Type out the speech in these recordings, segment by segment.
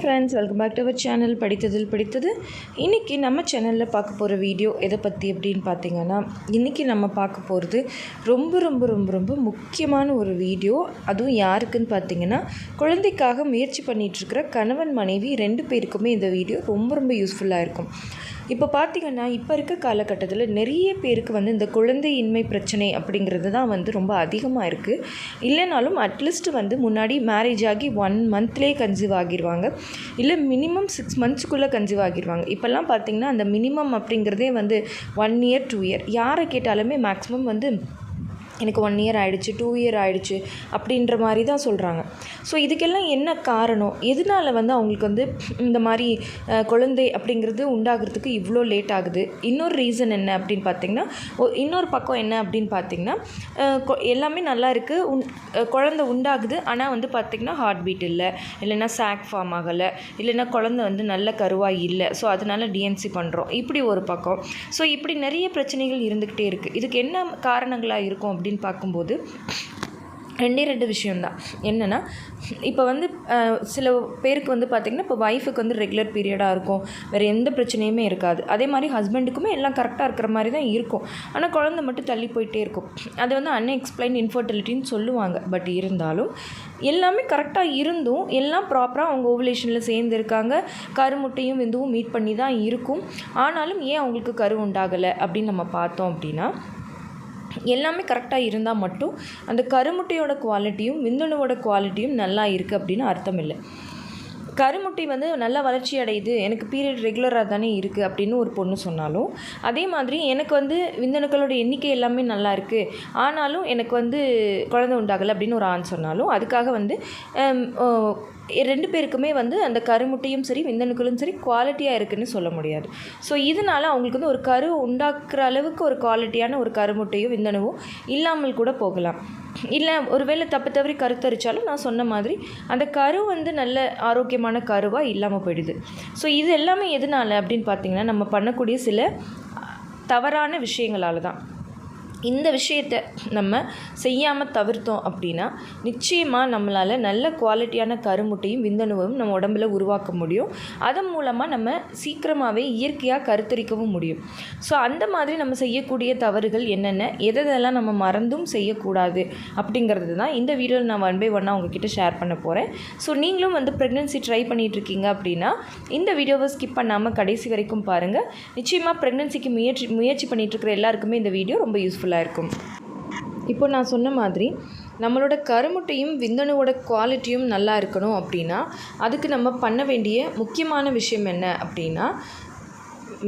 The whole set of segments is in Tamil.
Friends welcome back to our channel படித்ததில் படித்தது இன்றைக்கி நம்ம சேனலில் பார்க்க போகிற வீடியோ எதை பற்றி அப்படின்னு பார்த்தீங்கன்னா இன்றைக்கி நம்ம பார்க்க போகிறது ரொம்ப ரொம்ப ரொம்ப ரொம்ப முக்கியமான ஒரு வீடியோ அதுவும் யாருக்குன்னு பார்த்தீங்கன்னா குழந்தைக்காக முயற்சி பண்ணிகிட்ருக்கிற கணவன் மனைவி ரெண்டு பேருக்குமே இந்த வீடியோ ரொம்ப ரொம்ப யூஸ்ஃபுல்லாக இருக்கும். இப்போ பார்த்திங்கன்னா இப்போ இருக்க காலகட்டத்தில் நிறைய பேருக்கு வந்து இந்த குழந்தையின்மை பிரச்சனை அப்படிங்கிறது தான் வந்து ரொம்ப அதிகமாக இருக்குது இல்லைனாலும் அட்லீஸ்ட் வந்து முன்னாடி மேரேஜ் ஆகி ஒன் மந்த்லேயே கன்சீவ் ஆகிடுவாங்க இல்லை மினிமம் சிக்ஸ் மந்த்ஸ்க்குள்ளே கன்சீவ் ஆகிடுவாங்க இப்போல்லாம் பார்த்தீங்கன்னா அந்த மினிமம் அப்படிங்கிறதே வந்து ஒன் இயர் டூ இயர் யாரை கேட்டாலுமே மேக்ஸிமம் வந்து எனக்கு ஒன் இயர் ஆயிடுச்சு டூ இயர் ஆயிடுச்சு அப்படின்ற மாதிரி தான் சொல்கிறாங்க ஸோ இதுக்கெல்லாம் என்ன காரணம்? எதனால வந்து அவங்களுக்கு வந்து இந்த மாதிரி குழந்தை அப்படிங்கிறது உண்டாகிறதுக்கு இவ்வளோ லேட் ஆகுது? இன்னொரு ரீசன் என்ன அப்படின்னு பார்த்தீங்கன்னா இன்னொரு பக்கம் என்ன அப்படின்னு பார்த்தீங்கன்னா கொ- எல்லாமே நல்லா இருக்குது உன் குழந்தை உண்டாகுது ஆனால் வந்து பார்த்திங்கன்னா ஹார்ட் பீட் இல்லை இல்லைன்னா சாக் ஃபார்ம் ஆகலை இல்லைன்னா குழந்தை வந்து நல்ல கருவாக இல்லை. ஸோ அதனால் டிஎன்சி பண்ணுறோம் இப்படி ஒரு பக்கம். ஸோ இப்படி நிறைய பிரச்சனைகள் இருந்துக்கிட்டே இருக்குது இதுக்கு என்ன காரணங்களாக இருக்கும் அப்படின்னு அப்படின்னு பார்க்கும்போது ரெண்டே ரெண்டு விஷயம்தான். என்னென்னா இப்போ வந்து சில பேருக்கு வந்து பார்த்திங்கன்னா இப்போ ஒய்ஃபுக்கு வந்து ரெகுலர் பீரியடாக இருக்கும். வேறு எந்த பிரச்சனையுமே இருக்காது. அதே மாதிரி ஹஸ்பண்டுக்குமே எல்லாம் கரெக்டாக இருக்கிற மாதிரி தான் இருக்கும். ஆனால் குழந்தை மட்டும் தள்ளி போயிட்டே இருக்கும். அது வந்து அன்எக்ஸ்பிளைன் இன்ஃபர்டிலிட்டின்னு சொல்லுவாங்க. பட் இருந்தாலும் எல்லாமே கரெக்டாக இருந்தும் எல்லாம் ப்ராப்பராக அவங்க ஓவலேஷனில் சேர்ந்துருக்காங்க. கருமுட்டையும் விந்துவும் மீட் பண்ணி தான் இருக்கும். ஆனாலும் ஏன் அவங்களுக்கு கரு உண்டாகலை அப்படின்னு நம்ம பார்த்தோம் அப்படின்னா எல்லாமே கரெக்டாக இருந்தால் மட்டும் அந்த கருமுட்டையோட குவாலிட்டியும் விந்தணுவோட குவாலிட்டியும் நல்லா இருக்குது அப்படின்னு அர்த்தம் இல்லை கருமுட்டி வந்து நல்லா வளர்ச்சி அடையுது எனக்கு பீரியட் ரெகுலராக தானே இருக்குது அப்படின்னு ஒரு பொண்ணு சொன்னாலும் அதே மாதிரி எனக்கு வந்து விந்தணுக்களோட எண்ணிக்கை எல்லாமே நல்லா இருக்குது ஆனாலும் எனக்கு வந்து குழந்தை உண்டாகலை அப்படின்னு ஒரு ஆண் சொன்னாலும் அதுக்காக வந்து ரெண்டு பேருக்குமே வந்து அந்த கருமுட்டையும் சரி விந்தணுக்களும் சரி குவாலிட்டியாக இருக்குன்னு சொல்ல முடியாது. ஸோ இதனால் அவங்களுக்கு வந்து ஒரு கரு உண்டாக்குற அளவுக்கு ஒரு குவாலிட்டியான ஒரு கருமுட்டையோ விந்தணுவோ இல்லாமல் கூட போகலாம். இல்லை ஒருவேளை தப்பு தவறி கருத்தரிச்சாலும் நான் சொன்ன மாதிரி அந்த கரு வந்து நல்ல ஆரோக்கியமான கருவாக இல்லாமல் போயிடுது. ஸோ இது எல்லாமே எதனால அப்படின்னு பார்த்தீங்கன்னா நம்ம பண்ணக்கூடிய சில தவறான விஷயங்களால தான். இந்த விஷயத்தை நம்ம செய்யாமல் தவிர்த்தோம் அப்படின்னா நிச்சயமாக நம்மளால் நல்ல குவாலிட்டியான கருமுட்டையும் விந்தணுவும் நம்ம உடம்புல உருவாக்க முடியும். அதன் மூலமாக நம்ம சீக்கிரமாகவே இயற்கையாக கருத்தரிக்கவும் முடியும். ஸோ அந்த மாதிரி நம்ம செய்யக்கூடிய தவறுகள் என்னென்ன? எதெல்லாம் நம்ம மறந்தும் செய்யக்கூடாது அப்படிங்கிறது தான் இந்த வீடியோவில் நான் ஒன் பை ஒன்னாக உங்ககிட்ட ஷேர் பண்ண போகிறேன் ஸோ நீங்களும் வந்து ப்ரெக்னென்சி ட்ரை பண்ணிகிட்ருக்கீங்க அப்படின்னா இந்த வீடியோவை ஸ்கிப் பண்ணாமல் கடைசி வரைக்கும் பாருங்கள் நிச்சயமாக ப்ரெக்னென்சிக்கு முயற்சி முயற்சி பண்ணிட்டு இருக்கிற எல்லாருக்குமே இந்த வீடியோ ரொம்ப யூஸ்ஃபுல்லாக இருக்கும். இப்போ நான் சொன்ன மாதிரி நம்மளோட கருமுட்டையும் விந்தணுவோட குவாலிட்டியும் நல்லா இருக்கணும் அப்படின்னா அதுக்கு நம்ம பண்ண வேண்டிய முக்கியமான விஷயம் என்ன அப்படின்னா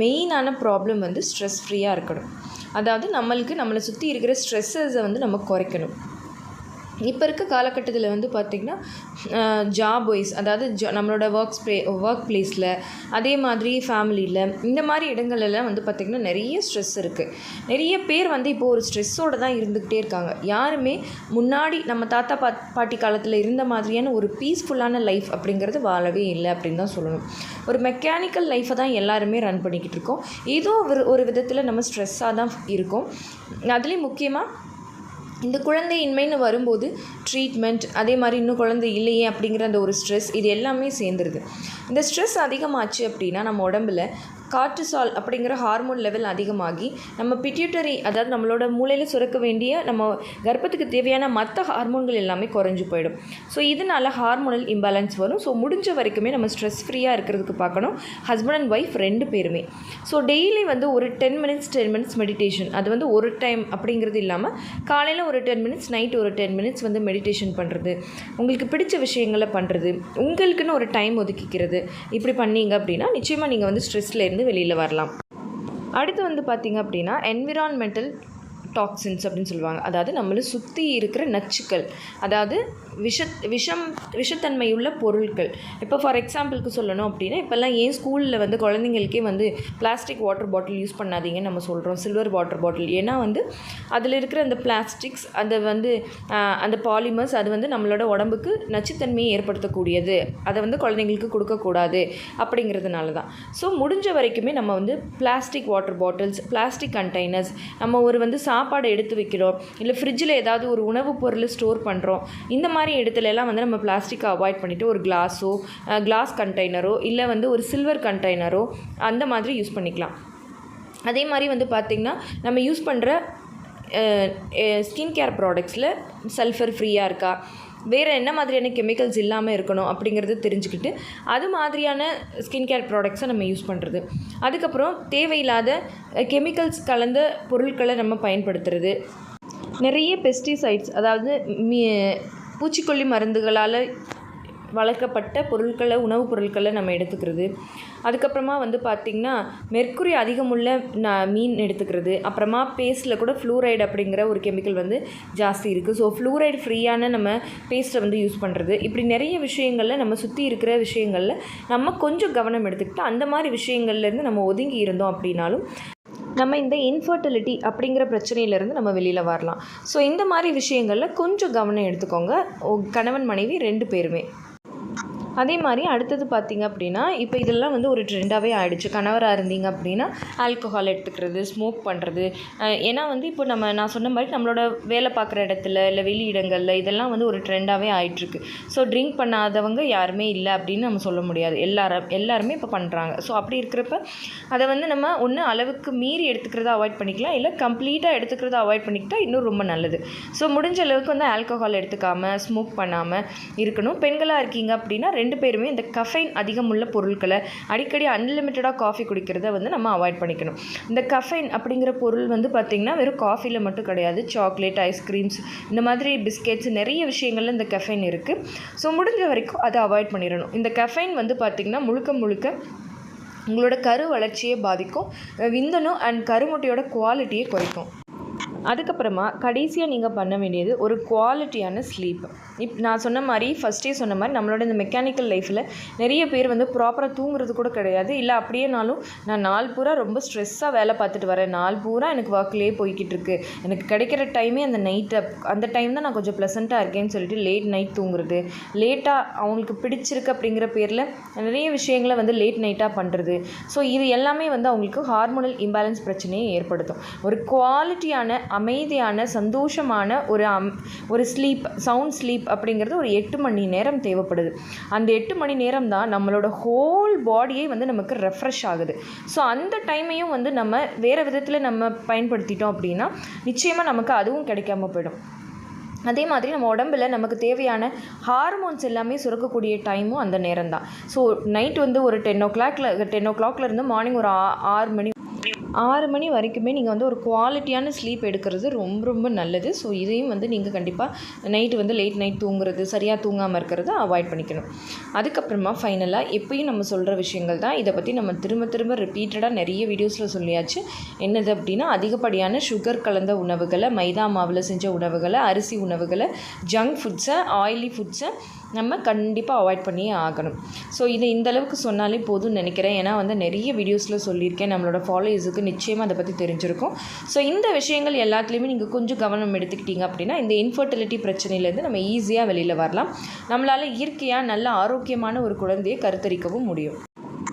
மெயினான ப்ராப்ளம் வந்து ஸ்ட்ரெஸ் ஃப்ரீயாக இருக்கணும். அதாவது நம்மளுக்கு நம்மளை சுற்றி இருக்கிற ஸ்ட்ரெஸ்ஸஸை வந்து நம்ம குறைக்கணும். இப்போ இருக்க காலகட்டத்தில் வந்து பார்த்திங்கன்னா ஜாப் வைஸ் அதாவது ஜா நம்மளோட ஒர்க் ப்ளே ஒர்க் பிளேஸில் அதே மாதிரி ஃபேமிலியில் இந்த மாதிரி இடங்கள்லாம் வந்து பார்த்திங்கன்னா நிறைய ஸ்ட்ரெஸ் இருக்குது நிறைய பேர் வந்து இப்போ ஒரு ஸ்ட்ரெஸ்ஸோடு தான் இருந்துக்கிட்டே இருக்காங்க. யாருமே முன்னாடி நம்ம தாத்தா பா பாட்டி காலத்தில் இருந்த மாதிரியான ஒரு பீஸ்ஃபுல்லான லைஃப் அப்படிங்கிறது வாழவே இல்லை அப்படின்னு தான் சொல்லணும். ஒரு மெக்கானிக்கல் லைஃப்பை தான் எல்லாருமே ரன் பண்ணிக்கிட்டு இருக்கோம். ஏதோ ஒரு ஒரு விதத்தில் நம்ம ஸ்ட்ரெஸ்ஸாக தான் இருக்கோம். அதுலேயும் முக்கியமாக இந்த குழந்தையின்மைன்னு வரும்போது ட்ரீட்மெண்ட் அதே மாதிரி இன்னும் குழந்தை இல்லையே அப்படிங்கிற அந்த ஒரு ஸ்ட்ரெஸ் இது எல்லாமே சேர்ந்துருது. இந்த ஸ்ட்ரெஸ் அதிகமாச்சு அப்படின்னா நம்ம உடம்புல கார்டிசால் அப்படிங்கிற ஹார்மோன் லெவல் அதிகமாகி நம்ம பிட்யூட்டரி அதாவது நம்மளோட மூளையில் சுரக்க வேண்டிய நம்ம கர்ப்பத்துக்கு தேவையான மற்ற ஹார்மோன்கள் எல்லாமே குறைஞ்சி போயிடும். ஸோ இதனால ஹார்மோனல் இம்பேலன்ஸ் வரும். ஸோ முடிஞ்ச வரைக்குமே நம்ம ஸ்ட்ரெஸ் ஃப்ரீயாக இருக்கிறதுக்கு பார்க்கணும். ஹஸ்பண்ட் அண்ட் ஒய்ஃப் ரெண்டு பேருமே. ஸோ டெய்லி வந்து ஒரு ten minutes ten minutes meditation அது வந்து ஒரு டைம் அப்படிங்கிறது இல்லாமல் காலையில் ஒரு டென் மினிட்ஸ் நைட் ஒரு டென் மினிட்ஸ் வந்து மெடிடேஷன் பண்ணுறது உங்களுக்கு பிடிச்ச விஷயங்களை பண்ணுறது உங்களுக்குன்னு ஒரு டைம் ஒதுக்கிக்கிறது. இப்படி பண்ணீங்க அப்படின்னா நிச்சயமாக நீங்கள் வந்து ஸ்ட்ரெஸ்லேருந்து வெளியில் வரலாம். அடுத்து வந்து பார்த்திங்க அப்படின்னா என்விரான்மெண்டல் டாக்ஸின்ஸ் அப்படின்னு சொல்லுவாங்க. அதாவது நம்மளை சுற்றி இருக்கிற நச்சுக்கள். அதாவது விஷ விஷம் விஷத்தன்மையுள்ள பொருட்கள். இப்போ ஃபார் எக்ஸாம்பிளுக்கு சொல்லணும் அப்படின்னா இப்போல்லாம் ஏன் ஸ்கூலில் வந்து குழந்தைங்களுக்கே வந்து பிளாஸ்டிக் வாட்டர் பாட்டில் யூஸ் பண்ணாதீங்கன்னு நம்ம சொல்கிறோம் சில்வர் வாட்டர் பாட்டில் ஏன்னா வந்து அதில் இருக்கிற அந்த பிளாஸ்டிக்ஸ் அந்த வந்து அந்த பாலிமர்ஸ் அது வந்து நம்மளோட உடம்புக்கு நச்சுத்தன்மையை ஏற்படுத்தக்கூடியது. அதை வந்து குழந்தைங்களுக்கு கொடுக்கக்கூடாது அப்படிங்கிறதுனால தான் ஸோ முடிஞ்ச வரைக்குமே நம்ம வந்து plastic water bottles plastic containers நம்ம ஒரு வந்து சா சாப்பாடு எடுத்து வைக்கிறோம். இல்லை ஃப்ரிட்ஜில் ஏதாவது ஒரு உணவுப் பொருள் ஸ்டோர் பண்ணுறோம் இந்த மாதிரி இடத்துல எல்லாம் வந்து நம்ம பிளாஸ்டிக்கை அவாய்ட் பண்ணிவிட்டு ஒரு கிளாஸோ கிளாஸ் கண்டெய்னரோ இல்லை வந்து ஒரு சில்வர் கண்டெய்னரோ அந்த மாதிரி யூஸ் பண்ணிக்கலாம். அதே மாதிரி வந்து பார்த்திங்கன்னா நம்ம யூஸ் பண்ணுற ஸ்கின் கேர் ப்ராடக்ட்ஸில் சல்ஃபர் ஃப்ரீயாக இருக்கா? வேறு என்ன மாதிரியான கெமிக்கல்ஸ் இல்லாமல் இருக்கணும் அப்படிங்கிறத தெரிஞ்சுக்கிட்டு அது மாதிரியான ஸ்கின் கேர் ப்ராடக்ட்ஸை நம்ம யூஸ் பண்ணுறது அதுக்கப்புறம் தேவையில்லாத கெமிக்கல்ஸ் கலந்த பொருட்களை நம்ம பயன்படுத்துறது. நிறைய பெஸ்டிசைட்ஸ் அதாவது மீ பூச்சிக்கொல்லி மருந்துகளால் வளர்க்கப்பட்ட பொருட்களை உணவுப் பொருட்களை நம்ம எடுத்துக்கிறது. அதுக்கப்புறமா வந்து பார்த்திங்கன்னா மெர்க்குரி அதிகமுள்ள ந மீன் எடுத்துக்கிறது. அப்புறமா பேஸ்ட்டில் கூட ஃப்ளூரைடு அப்படிங்கிற ஒரு கெமிக்கல் வந்து ஜாஸ்தி இருக்குது ஸோ ஃப்ளூரைடு ஃப்ரீயான நம்ம பேஸ்ட்டை வந்து யூஸ் பண்ணுறது இப்படி நிறைய விஷயங்களில் நம்ம சுற்றி இருக்கிற விஷயங்களில் நம்ம கொஞ்சம் கவனம் எடுத்துக்கிட்டு அந்த மாதிரி விஷயங்கள்லேருந்து நம்ம ஒதுங்கி இருந்தோம் அப்படின்னாலும் நம்ம இந்த இன்ஃபர்டிலிட்டி அப்படிங்கிற பிரச்சனையிலேருந்து நம்ம வெளியில் வரலாம். ஸோ இந்த மாதிரி விஷயங்களில் கொஞ்சம் கவனம் எடுத்துக்கோங்க. ஓ- கணவன் மனைவி ரெண்டு பேருமே. அதே மாதிரி அடுத்தது பார்த்திங்க அப்படின்னா இப்போ இதெல்லாம் வந்து ஒரு ட்ரெண்டாகவே ஆகிடுச்சு கணவராக இருந்தீங்க அப்படின்னா ஆல்கோஹால் எடுத்துக்கிறது ஸ்மோக் பண்ணுறது ஏன்னா வந்து இப்போ நம்ம நான் சொன்ன மாதிரி நம்மளோட வேலை பார்க்குற இடத்துல இல்லை வெளி இடங்களில் இதெல்லாம் வந்து ஒரு ட்ரெண்டாகவே ஆகிட்டுருக்கு ஸோ ட்ரிங்க் பண்ணாதவங்க யாருமே இல்லை அப்படின்னு நம்ம சொல்ல முடியாது. எல்லாரும் எல்லாருமே இப்போ பண்ணுறாங்க ஸோ அப்படி இருக்கிறப்ப அதை வந்து நம்ம ஒன்று அளவுக்கு மீறி எடுத்துக்கிறத அவாய்ட் பண்ணிக்கலாம். இல்லை கம்ப்ளீட்டாக எடுத்துக்கிறத அவாய்ட் பண்ணிக்கிட்டால் இன்னும் ரொம்ப நல்லது. ஸோ முடிஞ்ச அளவுக்கு வந்து ஆல்கோஹால் எடுத்துக்காமல் ஸ்மோக் பண்ணாமல் இருக்கணும். பெண்களாக இருக்கீங்க அப்படின்னா ரெண்டு பேருமே இந்த கஃபைன் அதிகமுள்ள பொருட்களை அடிக்கடி அன்லிமிட்டடாக காஃபி குடிக்கிறத வந்து நம்ம அவாய்ட் பண்ணிக்கணும். இந்த கஃபைன் அப்படிங்கிற பொருள் வந்து பார்த்திங்கன்னா வெறும் காஃபியில் மட்டும் கிடையாது. சாக்லேட் ஐஸ்கிரீம்ஸ் இந்த மாதிரி பிஸ்கெட்ஸ் நிறைய விஷயங்களில் இந்த கஃபைன் இருக்குது ஸோ முடிஞ்ச வரைக்கும் அதை அவாய்ட் பண்ணிடணும். இந்த கஃபைன் வந்து பார்த்திங்கன்னா முழுக்க முழுக்க உங்களோட கரு வளர்ச்சியை பாதிக்கும். விந்தணு அண்ட் கருமுட்டையோட குவாலிட்டியை குறைக்கும். அதுக்கப்புறமா கடைசியாக நீங்கள் பண்ண வேண்டியது ஒரு குவாலிட்டியான ஸ்லீப் இப் நான் சொன்ன மாதிரி ஃபஸ்ட்டே சொன்ன மாதிரி நம்மளோட இந்த மெக்கானிக்கல் லைஃப்பில் நிறைய பேர் வந்து ப்ராப்பராக தூங்குறது கூட கிடையாது. இல்லை அப்படியேனாலும் நான் நாள் பூரா ரொம்ப ஸ்ட்ரெஸ்ஸாக வேலை பார்த்துட்டு வரேன். நாள் பூரா எனக்கு ஒர்க்லேயே போய்கிட்டு இருக்கு. எனக்கு கிடைக்கிற டைமே அந்த நைட்டை அந்த டைம் தான் நான் கொஞ்சம் ப்ளசண்ட்டாக இருக்கேன்னு சொல்லிட்டு லேட் நைட் தூங்குறது. லேட்டாக அவங்களுக்கு பிடிச்சிருக்கு அப்படிங்கிற பேரில் நிறைய விஷயங்களை வந்து லேட் நைட்டாக பண்ணுறது ஸோ இது எல்லாமே வந்து அவங்களுக்கு ஹார்மோனல் இம்பேலன்ஸ் பிரச்சனையை ஏற்படுத்தும். ஒரு குவாலிட்டியான அமைதியான சந்தோஷமான ஒரு அம் ஒரு ஸ்லீப் சவுண்ட் ஸ்லீப் அப்படிங்கிறது ஒரு எட்டு மணி நேரம் தேவைப்படுது. அந்த எட்டு மணி நேரம் தான் நம்மளோட ஹோல் பாடியே வந்து நமக்கு ரெஃப்ரெஷ் ஆகுது. ஸோ அந்த டைமையும் வந்து நம்ம வேறு விதத்தில் நம்ம பயன்படுத்திட்டோம் அப்படின்னா நிச்சயமாக நமக்கு அதுவும் கிடைக்காம போயிடும். அதே மாதிரி நம்ம உடம்புல நமக்கு தேவையான ஹார்மோன்ஸ் எல்லாமே சுரக்கக்கூடிய டைமும் அந்த நேரம் தான். ஸோ நைட் வந்து ஒரு டென் ஓ கிளாக்ல டென் ஓ கிளாக்லேருந்து மார்னிங் ஒரு ஆ- ஆறு மணி ஆறு மணி வரைக்குமே நீங்கள் வந்து ஒரு குவாலிட்டியான ஸ்லீப் எடுக்கிறது ரொம்ப ரொம்ப நல்லது. ஸோ இதையும் வந்து நீங்கள் கண்டிப்பாக நைட்டு வந்து லேட் நைட் தூங்குறது சரியாக தூங்காமல் இருக்கிறத அவாய்ட் பண்ணிக்கணும். அதுக்கப்புறமா ஃபைனலாக எப்பயும் நம்ம சொல்கிற விஷயங்கள் தான். இதை பற்றி நம்ம திரும்ப திரும்ப ரிப்பீட்டடாக நிறைய வீடியோஸில் சொல்லியாச்சு. என்னது அப்படின்னா அதிகப்படியான சுகர் கலந்த உணவுகளை மைதா மாவில் செஞ்ச உணவுகளை அரிசி உணவுகளை ஜங்க் ஃபுட்ஸை ஆயிலி ஃபுட்ஸை நம்ம கண்டிப்பாக அவாய்ட் பண்ணியே ஆகணும். ஸோ இது இந்த அளவுக்கு சொன்னாலே போதும்னு நினைக்கிறேன். ஏன்னா வந்து நிறைய வீடியோஸில் சொல்லியிருக்கேன். நம்மளோட ஃபாலோயர்ஸுக்கு நிச்சயமாக அதை பற்றி தெரிஞ்சிருக்கும். ஸோ இந்த விஷயங்கள் எல்லாத்துலேயுமே நீங்கள் கொஞ்சம் கவனம் எடுத்துக்கிட்டீங்க அப்படின்னா இந்த இன்ஃபர்டிலிட்டி பிரச்சனையிலேருந்து நம்ம ஈஸியாக வெளியில் வரலாம். நம்மளால் இயற்கையாக நல்ல ஆரோக்கியமான ஒரு குழந்தையை கருத்தரிக்கவும் முடியும்.